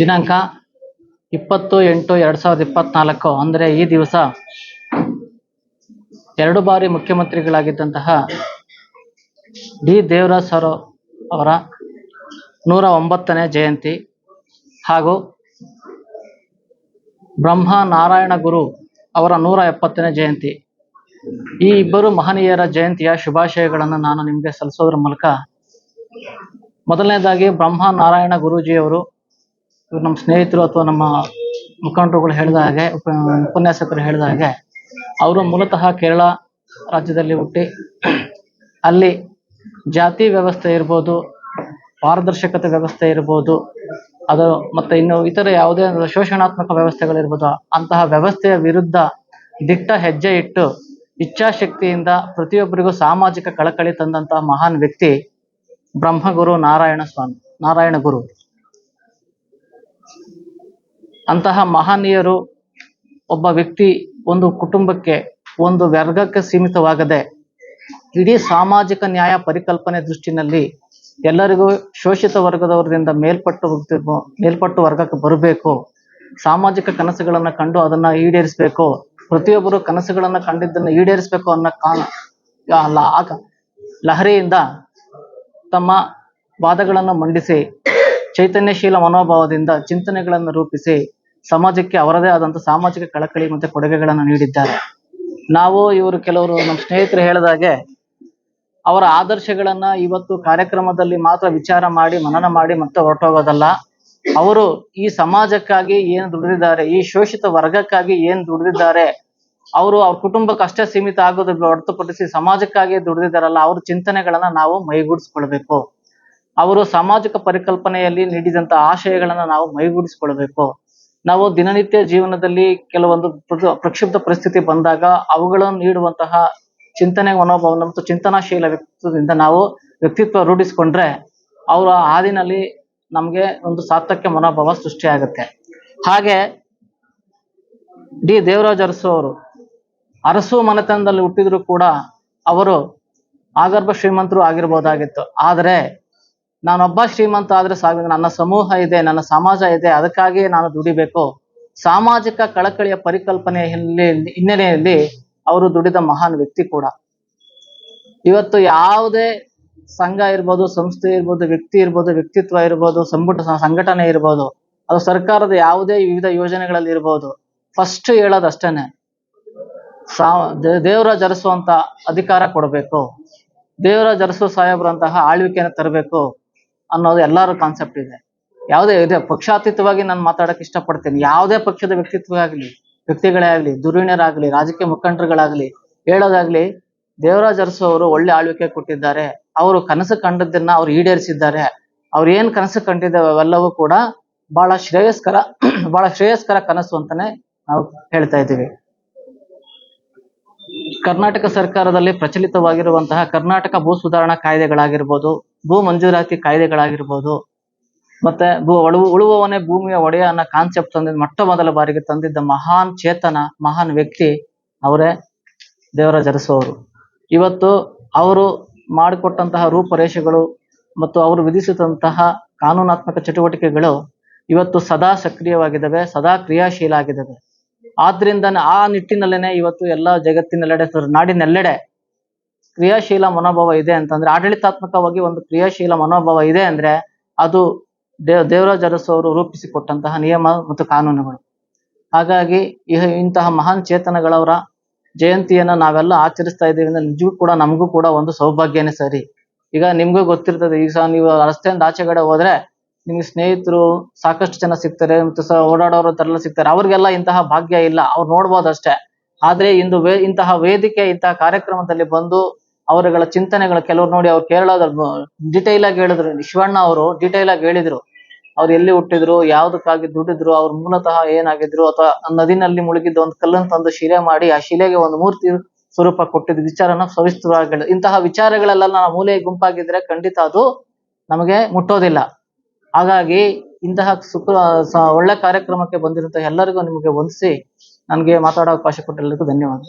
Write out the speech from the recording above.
ದಿನಾಂಕ ಇಪ್ಪತ್ತು ಎಂಟು ಎರಡು ಸಾವಿರದ ಇಪ್ಪತ್ನಾಲ್ಕು. ಅಂದರೆ ಈ ದಿವಸ ಎರಡು ಬಾರಿ ಮುಖ್ಯಮಂತ್ರಿಗಳಾಗಿದ್ದಂತಹ ಡಿ. ದೇವರಾಜ್ ಸರ್ ಅವರ ನೂರ ಒಂಬತ್ತನೇ ಜಯಂತಿ ಹಾಗೂ ಬ್ರಹ್ಮ ನಾರಾಯಣ ಗುರು ಅವರ ನೂರ ಎಪ್ಪತ್ತನೇ ಜಯಂತಿ. ಈ ಇಬ್ಬರು ಮಹನೀಯರ ಜಯಂತಿಯ ಶುಭಾಶಯಗಳನ್ನು ನಾನು ನಿಮಗೆ ಸಲ್ಲಿಸೋದ್ರ ಮೂಲಕ. ಮೊದಲನೇದಾಗಿ ಬ್ರಹ್ಮ ನಾರಾಯಣ ಗುರೂಜಿಯವರು ಇವ್ರು ನಮ್ಮ ಸ್ನೇಹಿತರು ಅಥವಾ ನಮ್ಮ ಮುಖಂಡರುಗಳು ಹೇಳಿದ ಹಾಗೆ, ಉಪ, ಉಪನ್ಯಾಸಕರು ಹೇಳಿದ ಹಾಗೆ, ಅವರು ಮೂಲತಃ ಕೇರಳ ರಾಜ್ಯದಲ್ಲಿ ಹುಟ್ಟಿ, ಅಲ್ಲಿ ಜಾತಿ ವ್ಯವಸ್ಥೆ ಇರ್ಬೋದು, ಪಾರದರ್ಶಕತೆ ವ್ಯವಸ್ಥೆ ಇರ್ಬೋದು, ಅದು ಮತ್ತೆ ಇನ್ನು ಇತರ ಯಾವುದೇ ಶೋಷಣಾತ್ಮಕ ವ್ಯವಸ್ಥೆಗಳಿರ್ಬೋದು, ಅಂತಹ ವ್ಯವಸ್ಥೆಯ ವಿರುದ್ಧ ದಿಟ್ಟ ಹೆಜ್ಜೆ ಇಟ್ಟು ಇಚ್ಛಾಶಕ್ತಿಯಿಂದ ಪ್ರತಿಯೊಬ್ಬರಿಗೂ ಸಾಮಾಜಿಕ ಕಳಕಳಿ ತಂದಂತಹ ಮಹಾನ್ ವ್ಯಕ್ತಿ ಬ್ರಹ್ಮಗುರು ನಾರಾಯಣ ಸ್ವಾಮಿ, ನಾರಾಯಣ ಗುರು. ಅಂತಹ ಮಹನೀಯರು ಒಬ್ಬ ವ್ಯಕ್ತಿ ಒಂದು ಕುಟುಂಬಕ್ಕೆ, ಒಂದು ವರ್ಗಕ್ಕೆ ಸೀಮಿತವಾಗದೆ ಇಡೀ ಸಾಮಾಜಿಕ ನ್ಯಾಯ ಪರಿಕಲ್ಪನೆ ದೃಷ್ಟಿನಲ್ಲಿ ಎಲ್ಲರಿಗೂ ಶೋಷಿತ ವರ್ಗದವರಿಂದ ಮೇಲ್ಪಟ್ಟು ಮೇಲ್ಪಟ್ಟು ವರ್ಗಕ್ಕೆ ಬರಬೇಕು, ಸಾಮಾಜಿಕ ಕನಸುಗಳನ್ನು ಕಂಡು ಅದನ್ನ ಈಡೇರಿಸಬೇಕು, ಪ್ರತಿಯೊಬ್ಬರು ಕನಸುಗಳನ್ನ ಕಂಡಿದ್ದನ್ನ ಈಡೇರಿಸಬೇಕು ಅನ್ನೋ ಆಗ ಲಹರಿಯಿಂದ ತಮ್ಮ ವಾದಗಳನ್ನು ಮಂಡಿಸಿ, ಚೈತನ್ಯಶೀಲ ಮನೋಭಾವದಿಂದ ಚಿಂತನೆಗಳನ್ನು ರೂಪಿಸಿ ಸಮಾಜಕ್ಕೆ ಅವರದೇ ಆದಂತ ಸಾಮಾಜಿಕ ಕಳಕಳಿ ಮತ್ತೆ ಕೊಡುಗೆಗಳನ್ನು ನೀಡಿದ್ದಾರೆ. ನಾವು ಇವರು ಕೆಲವರು ನಮ್ಮ ಸ್ನೇಹಿತರು ಹೇಳಿದಾಗೆ ಅವರ ಆದರ್ಶಗಳನ್ನ ಇವತ್ತು ಕಾರ್ಯಕ್ರಮದಲ್ಲಿ ಮಾತ್ರ ವಿಚಾರ ಮಾಡಿ, ಮನನ ಮಾಡಿ ಮತ್ತೆ ಹೊರಟೋಗೋದಲ್ಲ. ಅವರು ಈ ಸಮಾಜಕ್ಕಾಗಿ ಏನು ದುಡಿದಿದ್ದಾರೆ, ಈ ಶೋಷಿತ ವರ್ಗಕ್ಕಾಗಿ ಏನ್ ದುಡಿದಿದ್ದಾರೆ, ಅವರು ಅವ್ರ ಕುಟುಂಬಕ್ಕೆ ಅಷ್ಟೇ ಸೀಮಿತ ಆಗೋದು ಹೊರತುಪಡಿಸಿ ಸಮಾಜಕ್ಕಾಗಿ ದುಡಿದಿದ್ದಾರಲ್ಲ, ಅವ್ರ ಚಿಂತನೆಗಳನ್ನ ನಾವು ಮೈಗೂಡಿಸ್ಕೊಳ್ಬೇಕು. ಅವರು ಸಾಮಾಜಿಕ ಪರಿಕಲ್ಪನೆಯಲ್ಲಿ ನೀಡಿದಂತ ಆಶಯಗಳನ್ನ ನಾವು ಮೈಗೂಡಿಸ್ಕೊಳ್ಬೇಕು. ನಾವು ದಿನನಿತ್ಯ ಜೀವನದಲ್ಲಿ ಕೆಲವೊಂದು ಪ್ರ- ಪ್ರಕ್ಷುಬ್ಧ ಪರಿಸ್ಥಿತಿ ಬಂದಾಗ ಅವುಗಳನ್ನು ನೀಡುವಂತಹ ಚಿಂತನೆ ಮನೋಭಾವ ಮತ್ತು ಚಿಂತನಾಶೀಲ ವ್ಯಕ್ತಿತ್ವದಿಂದ ನಾವು ವ್ಯಕ್ತಿತ್ವ ರೂಢಿಸಿಕೊಂಡ್ರೆ ಅವರ ಹಾದಿನಲ್ಲಿ ನಮಗೆ ಒಂದು ಸಾರ್ಥಕ್ಯ ಮನೋಭಾವ ಸೃಷ್ಟಿಯಾಗುತ್ತೆ. ಹಾಗೆ ಡಿ. ದೇವರಾಜ ಅರಸು ಅವರು, ಅರಸು ಮನೆತನದಲ್ಲಿ ಹುಟ್ಟಿದ್ರು ಕೂಡ ಅವರು ಆಗರ್ಭ ಶ್ರೀಮಂತರು ಆಗಿರ್ಬೋದಾಗಿತ್ತು. ಆದರೆ ನಾನೊಬ್ಬ ಶ್ರೀಮಂತ ಆದ್ರೆ ಸಾಕು ನನ್ನ ಸಮೂಹ ಇದೆ, ನನ್ನ ಸಮಾಜ ಇದೆ ಅದಕ್ಕಾಗಿ ನಾನು ದುಡಿಬೇಕು. ಸಾಮಾಜಿಕ ಕಳಕಳಿಯ ಪರಿಕಲ್ಪನೆ ಹಿನ್ನೆಲೆ- ಹಿನ್ನೆಲೆಯಲ್ಲಿ ಅವರು ದುಡಿದ ಮಹಾನ್ ವ್ಯಕ್ತಿ ಕೂಡ. ಇವತ್ತು ಯಾವುದೇ ಸಂಘ ಇರ್ಬೋದು, ಸಂಸ್ಥೆ ಇರ್ಬೋದು, ವ್ಯಕ್ತಿ ಇರ್ಬೋದು, ವ್ಯಕ್ತಿತ್ವ ಇರ್ಬೋದು, ಸಂಪುಟ ಸಂಘಟನೆ ಇರ್ಬೋದು, ಅದು ಸರ್ಕಾರದ ಯಾವುದೇ ವಿವಿಧ ಯೋಜನೆಗಳಲ್ಲಿ ಇರ್ಬೋದು ಫಸ್ಟ್ ಹೇಳೋದು ಅಷ್ಟೇನೆ ಸಾ, ದೇ- ದೇವರಾಜ್ ಅರಸು ಅಧಿಕಾರ ಕೊಡಬೇಕು. ದೇವರ ಜರಸು ಸಾಹೇಬ್ರಂತಹ ಆಳ್ವಿಕೆಯನ್ನು ತರಬೇಕು. ಅನ್ನೋದು ಎಲ್ಲರ ಕಾನ್ಸೆಪ್ಟ್ ಇದೆ. ಯಾವುದೇ ಇದೆ, ಪಕ್ಷಾತೀತವಾಗಿ ನಾನು ಮಾತಾಡಕ್ ಇಷ್ಟಪಡ್ತೀನಿ. ಯಾವುದೇ ಪಕ್ಷದ ವ್ಯಕ್ತಿತ್ವ ಆಗ್ಲಿ ವ್ಯಕ್ತಿಗಳೇ ಆಗ್ಲಿ ಧುರೀಣರಾಗ್ಲಿ ರಾಜಕೀಯ ಮುಖಂಡರುಗಳಾಗ್ಲಿ, ಹೇಳೋದಾಗ್ಲಿ, ದೇವರಾಜ್ ಅರಸು ಅವರು ಒಳ್ಳೆ ಆಳ್ವಿಕೆ ಕೊಟ್ಟಿದ್ದಾರೆ. ಅವರು ಕನಸು ಕಂಡದ್ದನ್ನ ಅವ್ರು ಈಡೇರಿಸಿದ್ದಾರೆ. ಅವ್ರು ಏನ್ ಕನಸು ಕಂಡಿದ್ದಾವೆ ಅವೆಲ್ಲವೂ ಕೂಡ ಬಹಳ ಶ್ರೇಯಸ್ಕರ ಬಹಳ ಶ್ರೇಯಸ್ಕರ ಕನಸು ಅಂತಾನೆ ನಾವು ಹೇಳ್ತಾ ಇದ್ದೀವಿ. ಕರ್ನಾಟಕ ಸರ್ಕಾರದಲ್ಲಿ ಪ್ರಚಲಿತವಾಗಿರುವಂತಹ ಕರ್ನಾಟಕ ಭೂ ಸುಧಾರಣಾ ಕಾಯ್ದೆಗಳಾಗಿರ್ಬೋದು ಭೂ ಮಂಜೂರಾತಿ ಕಾಯ್ದೆಗಳಾಗಿರ್ಬೋದು. ಮತ್ತೆ ಭೂ ಒಳವು, ಉಳುವವನೇ ಭೂಮಿಯ ಒಡೆಯ ಅನ್ನೋ ಕಾನ್ಸೆಪ್ಟ್ ತಂದಿದ್ದ ಮೊಟ್ಟ ಮೊದಲ ಬಾರಿಗೆ ತಂದಿದ್ದ ಮಹಾನ್ ಚೇತನ, ಮಹಾನ್ ವ್ಯಕ್ತಿ ಅವರೇ ದೇವರ ಅರಸು ಅವರು ಇವತ್ತು ಅವರು ಮಾಡಿಕೊಟ್ಟಂತಹ ರೂಪರೇಷೆಗಳು ಮತ್ತು ಅವರು ವಿಧಿಸಿದಂತಹ ಕಾನೂನಾತ್ಮಕ ಚಟುವಟಿಕೆಗಳು ಇವತ್ತು ಸದಾ ಸಕ್ರಿಯವಾಗಿದ್ದಾವೆ, ಸದಾ ಕ್ರಿಯಾಶೀಲ ಆಗಿದ್ದಾವೆ ಆದ್ರಿಂದ ಆ ನಿಟ್ಟಿನಲ್ಲೇನೆ ಇವತ್ತು ಎಲ್ಲ ಜಗತ್ತಿನೆಲ್ಲೆಡೆ ನಾಡಿನೆಲ್ಲೆಡೆ ಕ್ರಿಯಾಶೀಲ ಮನೋಭಾವ ಇದೆ ಅಂತಂದ್ರೆ ಆಡಳಿತಾತ್ಮಕವಾಗಿ ಒಂದು ಕ್ರಿಯಾಶೀಲ ಮನೋಭಾವ ಇದೆ ಅಂದ್ರೆ ಅದು ದೇವ್ ದೇವರಾಜ ಅರಸು ಅವರು ರೂಪಿಸಿಕೊಟ್ಟಂತಹ ನಿಯಮ ಮತ್ತು ಕಾನೂನುಗಳು. ಹಾಗಾಗಿ ಇಂತಹ ಮಹಾನ್ ಚೇತನಗಳವರ ಜಯಂತಿಯನ್ನ ನಾವೆಲ್ಲ ಆಚರಿಸ್ತಾ ಇದ್ದೀವಿ ಅಂದ್ರೆ ನಿಜಗೂ ಕೂಡ ನಮಗೂ ಕೂಡ ಒಂದು ಸೌಭಾಗ್ಯನೇ ಸರಿ. ಈಗ ನಿಮ್ಗೂ ಗೊತ್ತಿರ್ತದೆ, ಈಗ ನೀವು ರಸ್ತೆಯಿಂದ ಆಚೆಗಡೆ ಹೋದ್ರೆ ನಿಮ್ಗೆ ಸ್ನೇಹಿತರು ಸಾಕಷ್ಟು ಜನ ಸಿಗ್ತಾರೆ ಮತ್ತು ಸಹ ಓಡಾಡೋರು ತರಲ್ಲ ಸಿಗ್ತಾರೆ. ಅವ್ರಿಗೆಲ್ಲ ಇಂತಹ ಭಾಗ್ಯ ಇಲ್ಲ, ಅವ್ರು ನೋಡ್ಬೋದು ಅಷ್ಟೇ. ಆದ್ರೆ ಇಂದು ಇಂತಹ ವೇದಿಕೆ, ಇಂತಹ ಕಾರ್ಯಕ್ರಮದಲ್ಲಿ ಬಂದು ಅವರುಗಳ ಚಿಂತನೆಗಳು ಕೆಲವ್ರು ನೋಡಿ ಅವ್ರು ಕೇರಳದ ಡಿಟೈಲ್ ಆಗಿ ಹೇಳಿದ್ರು. ಶಿವಣ್ಣ ಅವರು ಡಿಟೈಲ್ ಆಗಿ ಹೇಳಿದ್ರು. ಅವ್ರು ಎಲ್ಲಿ ಹುಟ್ಟಿದ್ರು, ಯಾವ್ದಕ್ಕಾಗಿ ದುಡಿದ್ರು, ಅವ್ರು ಮೂಲತಃ ಏನಾಗಿದ್ರು ಅಥವಾ ನದಿನಲ್ಲಿ ಮುಳುಗಿದ್ದ ಒಂದು ಕಲ್ಲನ್ನು ತಂದು ಶಿಲೆ ಮಾಡಿ ಆ ಶಿಲೆಗೆ ಒಂದು ಮೂರ್ತಿ ಸ್ವರೂಪ ಕೊಟ್ಟಿದ್ದ, ವಿಚಾರನ ಸವಿಸ್ತರವಾಗಿ ಹೇಳಿದ್ರು. ಇಂತಹ ವಿಚಾರಗಳೆಲ್ಲ ನಾವು ಮೂಲೆ ಗುಂಪಾಗಿದ್ರೆ ಖಂಡಿತ ಅದು ನಮಗೆ ಮುಟ್ಟೋದಿಲ್ಲ. ಹಾಗಾಗಿ ಇಂತಹ ಸುಖ ಒಳ್ಳೆ ಕಾರ್ಯಕ್ರಮಕ್ಕೆ ಬಂದಿರುವಂತಹ ಎಲ್ಲರಿಗೂ ನಿಮಗೆ ವಂದಿಸಿ, ನನಗೆ ಮಾತಾಡೋ ಅವಕಾಶ ಕೊಟ್ಟೆಲ್ಲರಿಗೂ ಧನ್ಯವಾದ